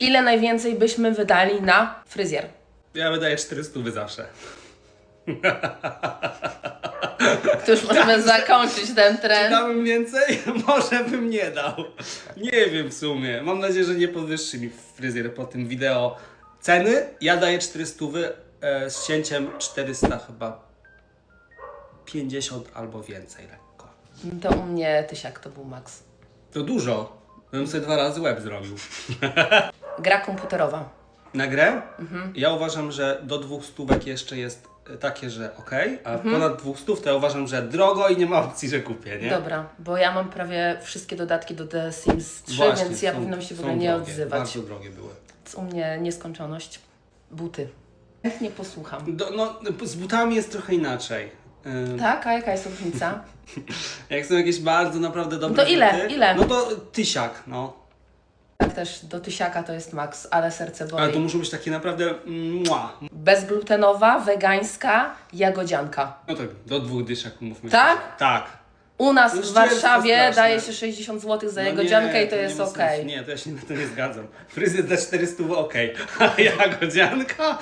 Ile najwięcej byśmy wydali na fryzjer? Ja wydaję 400 zawsze. To już możemy zakończyć ten trend. Dałbym więcej? Może bym nie dał. Nie wiem w sumie. Mam nadzieję, że nie podwyższy mi fryzjer po tym wideo ceny. Ja daję 400 e, z cięciem 400 chyba 50 albo więcej lekko. To u mnie tysiak to był maks. To dużo. Bym sobie dwa razy web zrobił. Gra komputerowa. Na grę? Ja uważam, że do dwóch stówek jeszcze jest e, takie, że ok, a ponad dwóch stów to ja uważam, że drogo i nie ma opcji, że kupię, nie? Dobra, bo ja mam prawie wszystkie dodatki do The Sims 3, Właśnie, więc ja są- powinnam się w ogóle nie drogie, odzywać. Bardzo drogie były. Więc U mnie nieskończoność. Buty. Chętnie posłucham. Do, no, z butami jest trochę inaczej. Ym, Tak? A jaka jest różnica? Jak są jakieś bardzo naprawdę dobre To ile? buty, Ile? No to tysiak, no. Tak też do tysiaka to jest maks, ale serce Ale to boli. muszą być takie naprawdę mua. Bezglutenowa, wegańska, jagodzianka. No tak, do dwóch dyszek mówmy Tak? szczerze. Tak. U nas w to Warszawie daje się 60 zł za No jagodziankę nie, i to, nie jest sensu. Nie, to ja się na to nie zgadzam. Fryzjer za 400 okej, a jagodzianka